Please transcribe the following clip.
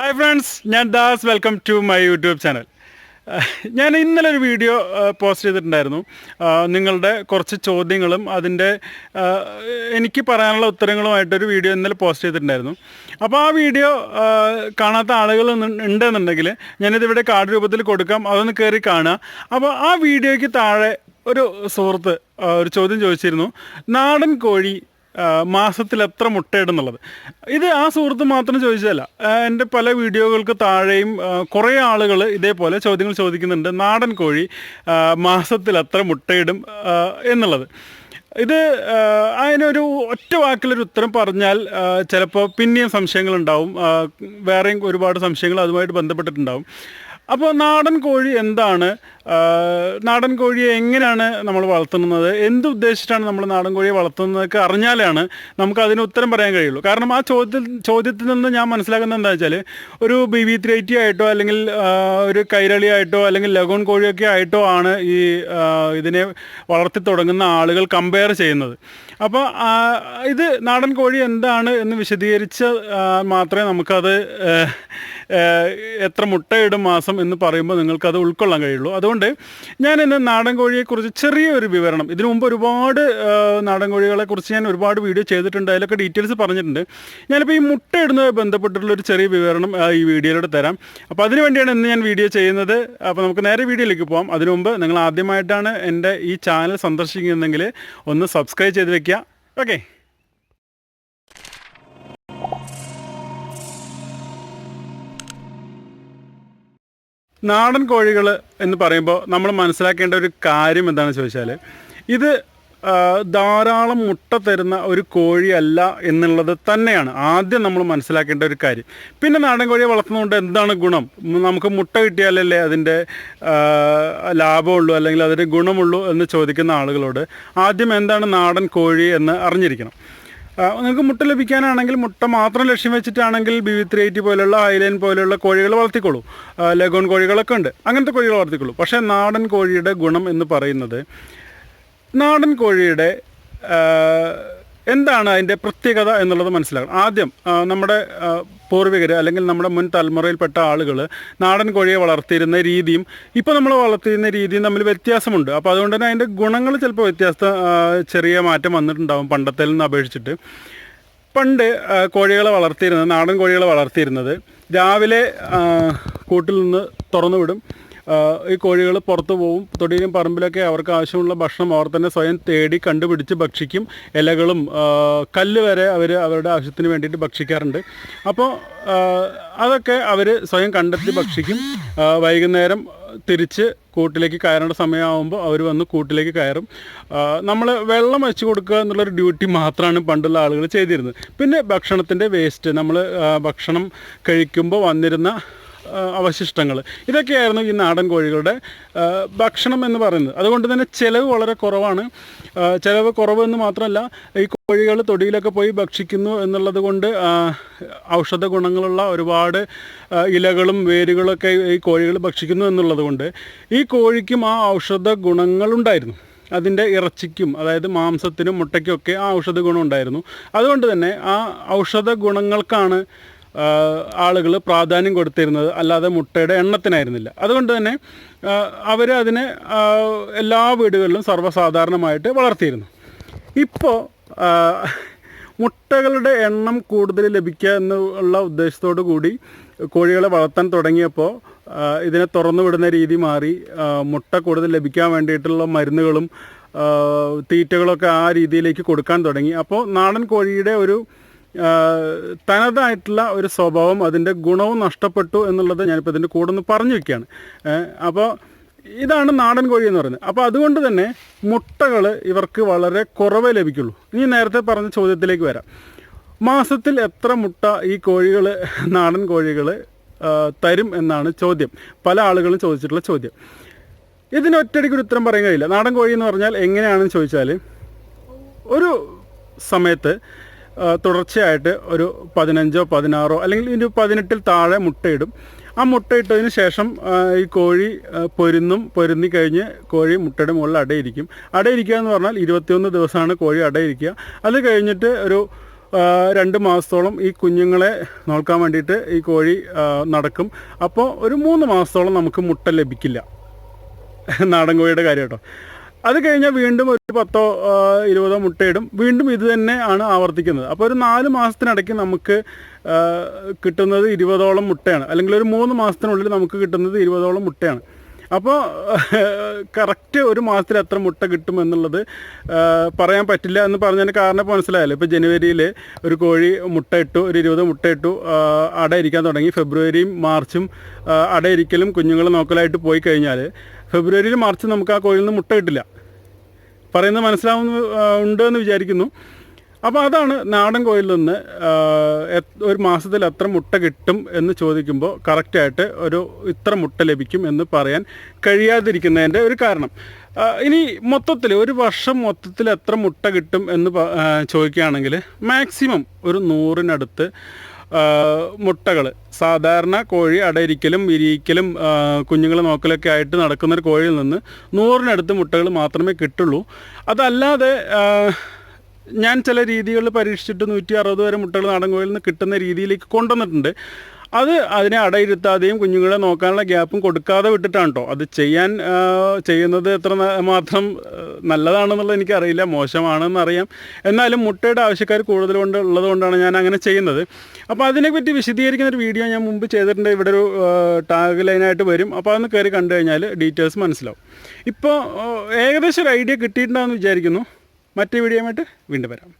Hi friends ഞാൻ Das. Welcome to my YouTube channel ഞാൻ ഇന്നലെ ഒരു വീഡിയോ പോസ്റ്റ് ചെയ്തിട്ടുണ്ടായിരുന്നു. നിങ്ങളുടെ കുറച്ച് ചോദ്യങ്ങളും അതിന്റെ എനിക്ക് പറയാനുള്ള ഉത്തരങ്ങളുമായിട്ടൊരു വീഡിയോ ഇന്നലെ പോസ്റ്റ് ചെയ്തിട്ടുണ്ടായിരുന്നു. അപ്പോൾ ആ വീഡിയോ കാണാത്ത ആളുകൾ ഉണ്ട- ഉണ്ടെന്നുണ്ടെങ്കിൽ ഞാനിതിവിടെ കാർഡ് രൂപത്തിൽ കൊടുക്കാം. അതൊന്ന് കയറി കാണുക. അപ്പോൾ ആ വീഡിയോയ്ക്ക് താഴെ ഒരു സുഹൃത്ത് ഒരു ചോദ്യം ചോദിച്ചിരുന്നു. നാടൻ കോഴി മാസത്തിൽ എത്ര മുട്ടയിടുന്നുള്ളത്? ഇത് ആ സുഹൃത്ത് മാത്രം ചോദിച്ചതല്ല. എന്റെ പല വീഡിയോകൾക്ക് താഴെയും കുറേ ആളുകൾ ഇതേപോലെ ചോദ്യങ്ങൾ ചോദിക്കുന്നുണ്ട്. നാടൻ കോഴി മാസത്തിൽ എത്ര മുട്ടയിടും എന്നുള്ളത്. ഇത് അതിനൊരു ഒറ്റ വാക്കിലൊരു ഉത്തരം പറഞ്ഞാൽ ചിലപ്പോൾ പിന്നെയും സംശയങ്ങളുണ്ടാവും. വേറെയും ഒരുപാട് സംശയങ്ങൾ അതുമായിട്ട് ബന്ധപ്പെട്ടിട്ടുണ്ടാവും. അപ്പോൾ നാടൻ കോഴി എന്താണ്? നാടൻ കോഴിയെ എങ്ങനെയാണ് നമ്മൾ വളർത്തുന്നത്? എന്ത് ഉദ്ദേശിച്ചാണ് നമ്മൾ നാടൻ കോഴിയെ വളർത്തുന്നതൊക്കെ അറിഞ്ഞാലാണ് നമുക്ക് അതിന് ഉത്തരം പറയാൻ കഴിയുള്ളൂ. കാരണം ആ ചോദ്യത്തിൽ ചോദ്യത്തിൽ നിന്ന് ഞാൻ മനസ്സിലാക്കുന്നത് എന്താ വെച്ചാൽ ഒരു ബി വി ത്രീ എയ്റ്റി ആയിട്ടോ അല്ലെങ്കിൽ ഒരു കൈരളി ആയിട്ടോ അല്ലെങ്കിൽ ലഗോൺ കോഴിയൊക്കെ ആയിട്ടോ ആണ് ഈ ഇതിനെ വളർത്തി തുടങ്ങുന്ന ആളുകൾ കമ്പയർ ചെയ്യുന്നത്. അപ്പോൾ ഇത് നാടൻ കോഴി എന്താണ് എന്ന് വിശദീകരിച്ച മാത്രമേ നമുക്കത് എത്ര മുട്ടയിടും മാസം എന്ന് പറയുമ്പോൾ നിങ്ങൾക്കത് ഉൾക്കൊള്ളാൻ കഴിയുള്ളൂ. അതുകൊണ്ട് ഞാൻ ഇന്ന് നാടൻ കോഴിയെക്കുറിച്ച് ചെറിയൊരു വിവരണം. ഇതിനു മുമ്പ് ഒരുപാട് നാടൻ കോഴികളെക്കുറിച്ച് ഞാൻ ഒരുപാട് വീഡിയോ ചെയ്തിട്ടുണ്ട്. അതിലൊക്കെ ഡീറ്റെയിൽസ് പറഞ്ഞിട്ടുണ്ട്. ഞാനിപ്പോൾ ഈ മുട്ട ഇടുന്നതുമായി ബന്ധപ്പെട്ടിട്ടുള്ള ഒരു ചെറിയ വിവരണം ഈ വീഡിയോയിലൂടെ തരാം. അപ്പോൾ അതിന് വേണ്ടിയാണ് ഇന്ന് ഞാൻ വീഡിയോ ചെയ്യുന്നത്. അപ്പോൾ നമുക്ക് നേരെ വീഡിയോയിലേക്ക് പോകാം അതിനു മുമ്പ് നിങ്ങൾ ആദ്യമായിട്ടാണ് എന്റെ ഈ ചാനൽ സന്ദർശിക്കുന്നതെങ്കിൽ ഒന്ന് സബ്സ്ക്രൈബ് ചെയ്ത് വെക്കുക. ഓക്കെ. നാടൻ കോഴികൾ എന്ന് പറയുമ്പോൾ നമ്മൾ മനസ്സിലാക്കേണ്ട ഒരു കാര്യം എന്താണെന്ന് ചോദിച്ചാൽ ഇത് ധാരാളം മുട്ട തരുന്ന ഒരു കോഴിയല്ല എന്നുള്ളത് തന്നെയാണ് ആദ്യം നമ്മൾ മനസ്സിലാക്കേണ്ട ഒരു കാര്യം. പിന്നെ നാടൻ കോഴിയെ വളർത്തുന്നതുകൊണ്ട് എന്താണ് ഗുണം? നമുക്ക് മുട്ട കിട്ടിയാലല്ലേ അതിന്റെ ലാഭമുള്ളൂ അല്ലെങ്കിൽ അതിന്റെ ഗുണമുള്ളൂ എന്ന് ചോദിക്കുന്ന ആളുകളോട് ആദ്യം എന്താണ് നാടൻ കോഴി എന്ന് അറിഞ്ഞിരിക്കണം. നിങ്ങൾക്ക് മുട്ട ലഭിക്കാനാണെങ്കിൽ മുട്ട മാത്രം ലക്ഷ്യം വെച്ചിട്ടാണെങ്കിൽ ബി വി ത്രീ എയ്റ്റി പോലുള്ള ഹൈലൈൻ പോലെയുള്ള കോഴികൾ വളർത്തിക്കോളൂ ലഗോൺ കോഴികളൊക്കെ ഉണ്ട്. അങ്ങനത്തെ കോഴികൾ വളർത്തിക്കോളൂ പക്ഷേ നാടൻ കോഴിയുടെ ഗുണം എന്ന് പറയുന്നത് നാടൻ കോഴിയുടെ എന്താണ് അതിന്റെ പ്രത്യേകത എന്നുള്ളത് മനസ്സിലാക്കണം. ആദ്യം നമ്മുടെ പൂർവികർ അല്ലെങ്കിൽ നമ്മുടെ മുൻ തലമുറയിൽപ്പെട്ട ആളുകൾ നാടൻ കോഴിയെ വളർത്തിയിരുന്ന രീതിയും ഇപ്പോൾ നമ്മൾ വളർത്തിയിരുന്ന രീതിയും തമ്മിൽ വ്യത്യാസമുണ്ട്. അപ്പോൾ അതുകൊണ്ട് തന്നെ അതിന്റെ ഗുണങ്ങൾ ചിലപ്പോൾ വ്യത്യാസ ചെറിയ മാറ്റം വന്നിട്ടുണ്ടാകും പണ്ടത്തിൽ നിന്ന് അപേക്ഷിച്ചിട്ട്. പണ്ട് കോഴികളെ വളർത്തിയിരുന്നത് നാടൻ കോഴികളെ വളർത്തിയിരുന്നത് രാവിലെ കൂട്ടിൽ നിന്ന് തുറന്നു വിടും. ഈ കോഴികൾ പുറത്തു പോവും. തൊടിയിലും പറമ്പിലൊക്കെ അവർക്ക് ആവശ്യമുള്ള ഭക്ഷണം അവർ തന്നെ സ്വയം തേടി കണ്ടുപിടിച്ച് ഭക്ഷിക്കും. ഇലകളും കല്ല് വരെ അവർ അവരുടെ ആവശ്യത്തിന് വേണ്ടിയിട്ട് ഭക്ഷിക്കാറുണ്ട്. അപ്പോൾ അതൊക്കെ അവർ സ്വയം കണ്ടെത്തി ഭക്ഷിക്കും. വൈകുന്നേരം തിരിച്ച് കൂട്ടിലേക്ക് കയറേണ്ട സമയമാകുമ്പോൾ അവർ വന്ന് കൂട്ടിലേക്ക് കയറും. നമ്മൾ വെള്ളം വെച്ച് കൊടുക്കുക എന്നുള്ളൊരു ഡ്യൂട്ടി മാത്രമാണ് പണ്ടുള്ള ആളുകൾ ചെയ്തിരുന്നത്. പിന്നെ ഭക്ഷണത്തിന്റെ വേസ്റ്റ് നമ്മൾ ഭക്ഷണം കഴിക്കുമ്പോൾ വന്നിരുന്ന അവശിഷ്ടങ്ങൾ. ഇതൊക്കെയായിരുന്നു ഈ നാടൻ കോഴികളുടെ ഭക്ഷണം എന്ന് പറയുന്നത്. അതുകൊണ്ട് തന്നെ ചിലവ് വളരെ കുറവാണ്. ചിലവ് കുറവ് എന്ന് മാത്രമല്ല ഈ കോഴികൾ തൊടിയിലൊക്കെ പോയി ഭക്ഷിക്കുന്നു എന്നുള്ളത് കൊണ്ട് ഔഷധ ഗുണങ്ങളുള്ള ഒരുപാട് ഇലകളും വേരുകളൊക്കെ ഈ കോഴികൾ ഭക്ഷിക്കുന്നു എന്നുള്ളത് കൊണ്ട് ഈ കോഴിക്കും ആ ഔഷധ ഗുണങ്ങളുണ്ടായിരുന്നു അതിന്റെ ഇറച്ചിക്കും അതായത് മാംസത്തിനും മുട്ടയ്ക്കും ഒക്കെ ആ ഔഷധ ഗുണം ഉണ്ടായിരുന്നു. അതുകൊണ്ട് തന്നെ ആ ഔഷധ ഗുണങ്ങൾക്കാണ് ആളുകൾ പ്രാധാന്യം കൊടുത്തിരുന്നത് അല്ലാതെ മുട്ടയുടെ എണ്ണത്തിനായിരുന്നില്ല. അതുകൊണ്ട് തന്നെ അവർ അതിനെ എല്ലാ വീടുകളിലും സർവസാധാരണമായിട്ട് വളർത്തിയിരുന്നു. ഇപ്പോൾ മുട്ടകളുടെ എണ്ണം കൂടുതൽ ലഭിക്കുക എന്നുള്ള ഉദ്ദേശത്തോടു കൂടി കോഴികളെ വളർത്താൻ തുടങ്ങിയപ്പോൾ ഇതിനെ തുറന്നു വിടുന്ന രീതി മാറി മുട്ട കൂടുതൽ ലഭിക്കാൻ വേണ്ടിയിട്ടുള്ള മരുന്നുകളും തീറ്റകളൊക്കെ ആ രീതിയിലേക്ക് കൊടുക്കാൻ തുടങ്ങി. അപ്പോൾ നാടൻ കോഴിയുടെ ഒരു തനതായിട്ടുള്ള ഒരു സ്വഭാവം അതിന്റെ ഗുണവും നഷ്ടപ്പെട്ടു എന്നുള്ളത് ഞാനിപ്പോൾ ഇതിന്റെ കൂടെ ഒന്ന് പറഞ്ഞു വയ്ക്കുകയാണ് അപ്പോൾ ഇതാണ് നാടൻ കോഴി എന്ന് പറയുന്നത്. അപ്പോൾ അതുകൊണ്ട് തന്നെ മുട്ടകൾ ഇവർക്ക് വളരെ കുറവേ ലഭിക്കുള്ളൂ. ഇനി നേരത്തെ പറഞ്ഞ ചോദ്യത്തിലേക്ക് വരാം. മാസത്തിൽ എത്ര മുട്ട ഈ കോഴികൾ നാടൻ കോഴികൾ തരും എന്നാണ് ചോദ്യം. പല ആളുകളും ചോദിച്ചിട്ടുള്ള ചോദ്യം. ഇതിന് ഒറ്റയടിക്ക് ഒരു ഉത്തരം പറയാൻ കഴിയില്ല. നാടൻ കോഴി എന്ന് പറഞ്ഞാൽ എങ്ങനെയാണെന്ന് ചോദിച്ചാൽ ഒരു സമയത്ത് തുടർച്ചയായിട്ട് ഒരു പതിനഞ്ചോ പതിനാറോ അല്ലെങ്കിൽ ഇതിന്റെ പതിനെട്ടിൽ താഴെ മുട്ടയിടും. ആ മുട്ടയിട്ടതിന് ശേഷം ഈ കോഴി പൊരുന്നും പൊരുന്നി കഴിഞ്ഞ് കോഴി മുട്ടയുടെ മുകളിൽ അടയിരിക്കും. അടയിരിക്കുക എന്ന് പറഞ്ഞാൽ ഇരുപത്തിയൊന്ന് ദിവസമാണ് കോഴി അടയിരിക്കുക. അത് കഴിഞ്ഞിട്ട് ഒരു രണ്ട് മാസത്തോളം ഈ കുഞ്ഞുങ്ങളെ നോക്കാൻ വേണ്ടിയിട്ട് ഈ കോഴി നടക്കും. അപ്പോൾ ഒരു മൂന്ന് മാസത്തോളം നമുക്ക് മുട്ട ലഭിക്കില്ല. നാടൻ കോഴിയുടെ കാര്യം കേട്ടോ. അത് കഴിഞ്ഞാൽ വീണ്ടും ഒരു പത്തോ ഇരുപതോ മുട്ടയിടും വീണ്ടും ഇത് തന്നെ ആണ് ആവർത്തിക്കുന്നത്. അപ്പോൾ ഒരു നാല് മാസത്തിനിടയ്ക്ക് നമുക്ക് കിട്ടുന്നത് ഇരുപതോളം മുട്ടയാണ്. അല്ലെങ്കിൽ ഒരു മൂന്ന് മാസത്തിനുള്ളിൽ നമുക്ക് കിട്ടുന്നത് ഇരുപതോളം മുട്ടയാണ്. അപ്പോൾ കറക്റ്റ് ഒരു മാസത്തിൽ എത്ര മുട്ട കിട്ടും എന്നുള്ളത് പറയാൻ പറ്റില്ല എന്ന് പറഞ്ഞതിന് കാരണം ഇപ്പോൾ മനസ്സിലായല്ലോ. ഇപ്പോൾ ജനുവരിയിൽ ഒരു കോഴി മുട്ട ഇട്ടു ഒരു ഇരുപത് മുട്ട ഇട്ടു അട ഇരിക്കാൻ തുടങ്ങി. ഫെബ്രുവരിയും മാർച്ചും അട ഇരിക്കലും കുഞ്ഞുങ്ങൾ നോക്കലായിട്ട് പോയി കഴിഞ്ഞാൽ ഫെബ്രുവരിയിൽ മാർച്ച് നമുക്ക് ആ കോഴിയിൽ നിന്ന് മുട്ട കിട്ടില്ല. പറയുന്നത് മനസ്സിലാവുന്ന ഉണ്ട് എന്ന് വിചാരിക്കുന്നു. അപ്പോൾ അതാണ് നാടൻ കോയിൽ നിന്ന് ഒരു മാസത്തിൽ എത്ര മുട്ട കിട്ടും എന്ന് ചോദിക്കുമ്പോൾ കറക്റ്റായിട്ട് ഒരു ഇത്ര മുട്ട ലഭിക്കും എന്ന് പറയാൻ കഴിയാതിരിക്കുന്നതിന്റെ ഒരു കാരണം. ഇനി മൊത്തത്തിൽ ഒരു വർഷം മൊത്തത്തിൽ എത്ര മുട്ട കിട്ടും എന്ന് ചോദിക്കുകയാണെങ്കിൽ മാക്സിമം ഒരു നൂറിനടുത്ത് മുട്ടകൾ. സാധാരണ കോഴി അടയിരിക്കലും വിരിയിക്കലും കുഞ്ഞുങ്ങൾ നോക്കലൊക്കെ ആയിട്ട് നടക്കുന്നൊരു കോഴിയിൽ നിന്ന് നൂറിനടുത്ത് മുട്ടകൾ മാത്രമേ കിട്ടുള്ളൂ. അതല്ലാതെ ഞാൻ ചില രീതികളിൽ പരീക്ഷിച്ചിട്ട് നൂറ്റി അറുപത് വരെ മുട്ടകൾ നാടൻ കോയിൽ നിന്ന് കിട്ടുന്ന രീതിയിലേക്ക് കൊണ്ടുവന്നിട്ടുണ്ട്. അത് അതിനെ അടയിരുത്താതെയും കുഞ്ഞുങ്ങളെ നോക്കാനുള്ള ഗ്യാപ്പും കൊടുക്കാതെ വിട്ടിട്ടാണ് കേട്ടോ അത് ചെയ്യാൻ ചെയ്യുന്നത് എത്ര മാത്രം നല്ലതാണെന്നുള്ളത് എനിക്കറിയില്ല. മോശമാണെന്ന് അറിയാം എന്നാലും മുട്ടയുടെ ആവശ്യക്കാർ കൂടുതൽ കൊണ്ട് ഉള്ളത് കൊണ്ടാണ് ഞാൻ അങ്ങനെ ചെയ്യുന്നത്. അപ്പോൾ അതിനെപ്പറ്റി വിശദീകരിക്കുന്ന ഒരു വീഡിയോ ഞാൻ മുമ്പ് ചെയ്തിട്ടുണ്ട്. ഇവിടെ ഒരു ടാഗ് ലൈനായിട്ട് വരും. അപ്പോൾ അതൊന്ന് കയറി കണ്ടു കഴിഞ്ഞാൽ ഡീറ്റെയിൽസ് മനസ്സിലാവും. ഇപ്പോൾ ഏകദേശം ഒരു ഐഡിയ കിട്ടിയിട്ടുണ്ടാകുമെന്ന് വിചാരിക്കുന്നു. മറ്റേ വീഡിയോയുമായിട്ട് വീണ്ടും വരാം.